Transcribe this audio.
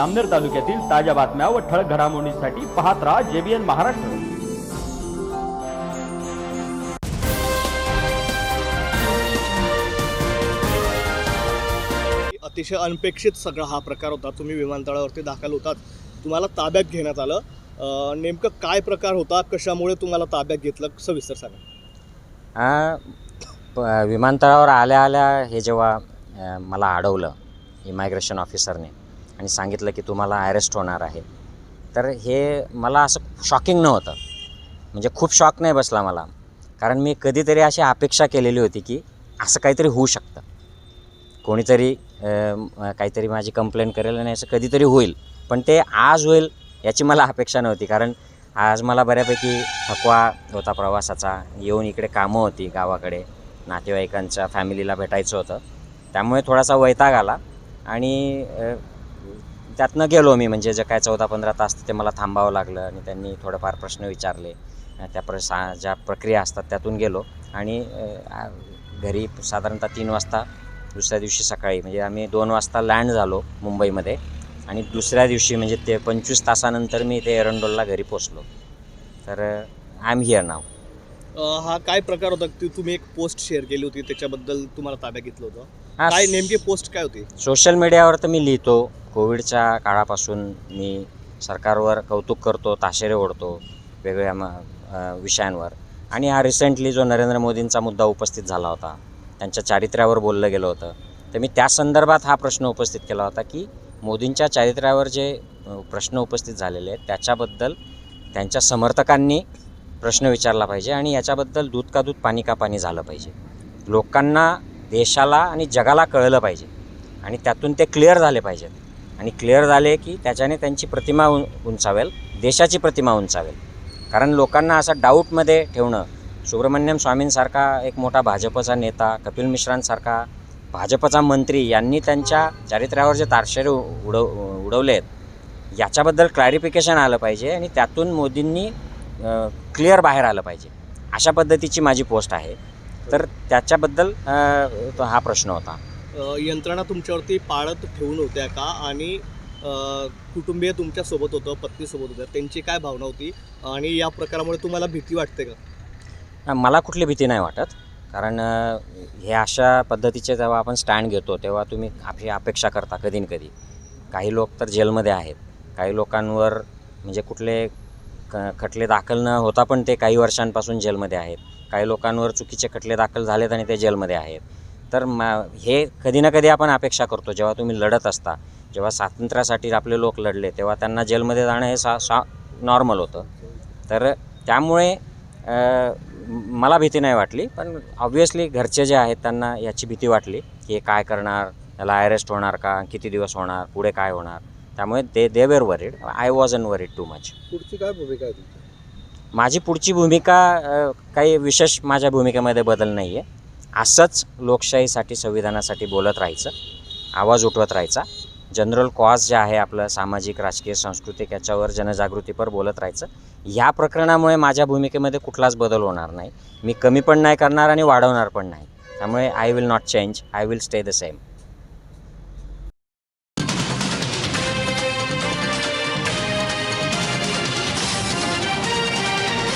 अमनेर तालुक्यातील ताज्या बातम्या व ठळक घडामोडींसाठी पाहत राहा जेबीएन महाराष्ट्र. अतिशय अनपेक्षित सगळा हा प्रकार होता. तुम्ही विमानतळावरती दाखल होतात. तुम्हाला ताब्यात घेण्यात आलं. नेमकं काय प्रकार होता? कशामुळे तुम्हाला ताब्यात घेतलं? सविस्तर सांगा. विमानतळावर आल्या आल्या हे जेव्हा मला अडवलं इमायग्रेशन ऑफिसरने आणि सांगितलं की तुम्हाला अरेस्ट होणार आहे. तर हे मला असं शॉकिंग नव्हतं. म्हणजे खूप शॉक नाही बसला मला. कारण मी कधीतरी अशी अपेक्षा केलेली होती की असं काहीतरी होऊ शकतं. कोणीतरी काहीतरी माझी कंप्लेंट करेल आणि असं कधीतरी होईल. पण ते आज होईल याची मला अपेक्षा नव्हती. कारण आज मला बऱ्यापैकी थकवा होता प्रवासाचा. येऊन इकडे कामं होती गावाकडे. नातेवाईकांच्या फॅमिलीला भेटायचं होतं. त्यामुळे थोडासा वैताग आला. आणि त्यातनं गेलो मी म्हणजे जे काय चौदा पंधरा तास ते मला थांबावं लागलं आणि त्यांनी थोडंफार प्रश्न विचारले. त्या प्र सा ज्या प्रक्रिया असतात त्यातून गेलो आणि घरी साधारणतः तीन वाजता दुसऱ्या दिवशी सकाळी म्हणजे आम्ही दोन वाजता लँड झालो मुंबईमध्ये आणि दुसऱ्या दिवशी म्हणजे ते पंचवीस तासानंतर मी ते एरंडोलला घरी पोचलो तर आय एम हिअर नाव हा काय प्रकार होता ती तुम्ही एक पोस्ट शेअर केली होती त्याच्याबद्दल तुम्हाला ताब्यात घेतलं होतं? हा काय नेमकी पोस्ट काय होती? सोशल मीडियावर तर मी लिहितो. कोविडच्या काळापासून मी सरकारवर कौतुक करतो ताशेरे ओढतो वेगवेगळ्या म- अ, विषयांवर. आणि हा रिसेंटली जो नरेंद्र मोदींचा मुद्दा उपस्थित झाला होता त्यांच्या चारित्र्यावर बोललं गेलं होतं तर मी त्या संदर्भात हा प्रश्न उपस्थित केला होता की मोदींच्या चारित्र्यावर जे अ, प्रश्न उपस्थित झालेले आहेत त्याच्याबद्दल त्यांच्या समर्थकांनी प्रश्न विचारला पाहिजे आणि याच्याबद्दल दूध का दूध पाणी का पाणी झालं पाहिजे. लोकांना देशाला आणि जगाला कळलं पाहिजे आणि त्यातून ते क्लिअर झाले पाहिजेत. आणि क्लिअर झाले की त्याच्याने त्यांची प्रतिमा उं उंचावेल देशाची प्रतिमा उंचावेल. कारण लोकांना असं डाऊटमध्ये ठेवणं सुब्रमण्यम स्वामींसारखा एक मोठा भाजपचा नेता कपिल मिश्रांसारखा भाजपचा मंत्री यांनी त्यांच्या चारित्र्यावर जे तारशेरे उ- उडव उडवले आहेत याच्याबद्दल क्लॅरिफिकेशन आलं पाहिजे आणि त्यातून मोदींनी क्लिअर बाहेर आलं पाहिजे. अशा पद्धतीची माझी पोस्ट आहे. तर त्याच्याबद्दल हा प्रश्न होता. यंत्रणा तुमच्यावरती पाळत ठेवून होत्या का? आणि कुटुंबीय तुमच्यासोबत होतं पत्नी सोबत होतं त्यांची काय भावना होती? आणि या प्रकारामुळे तुम्हाला भीती वाटते का? मला कुठली भीती नाही वाटत. कारण हे अशा पद्धतीचे जेव्हा आपण स्टँड घेतो तेव्हा तुम्ही आपली अपेक्षा करता कधी न कधी. काही लोक तर जेलमध्ये आहेत. काही लोकांवर म्हणजे कुठले क खटले दाखल न होता पण ते काही वर्षांपासून जेलमध्ये आहेत. काही लोकांवर चुकीचे खटले दाखल झालेत आणि ते जेलमध्ये आहेत. तर मा हे कधी ना कधी आपण अपेक्षा करतो जेव्हा तुम्ही लढत असता जेव्हा स्वातंत्र्यासाठी आपले लोक लढले तेव्हा त्यांना जेलमध्ये जाणं हे सा सा नॉर्मल होतं. तर त्यामुळे मला भीती नाही वाटली पण ऑब्व्हियसली घरचे जे आहेत त्यांना याची भीती वाटली की हे काय करणार याला अरेस्ट होणार का किती दिवस होणार पुढे काय होणार. त्यामुळे ते they were worried I was unworried too much पुढची काय भूमिका आहे तुमची? माझी पुढची भूमिका अ, काही विशेष माझ्या भूमिकेमध्ये बदल नाही आहे असंच लोकशाहीसाठी संविधानासाठी बोलत राहायचं आवाज उठवत राहायचा. जनरल कॉज जे आहे आपलं सामाजिक राजकीय सांस्कृतिक याच्यावर जनजागृतीपर बोलत राहायचं. ह्या प्रकरणामुळे माझ्या भूमिकेमध्ये कुठलाच बदल होणार नाही. मी कमी पण नाही करणार आणि वाढवणार पण नाही. त्यामुळे I will not change I will stay the same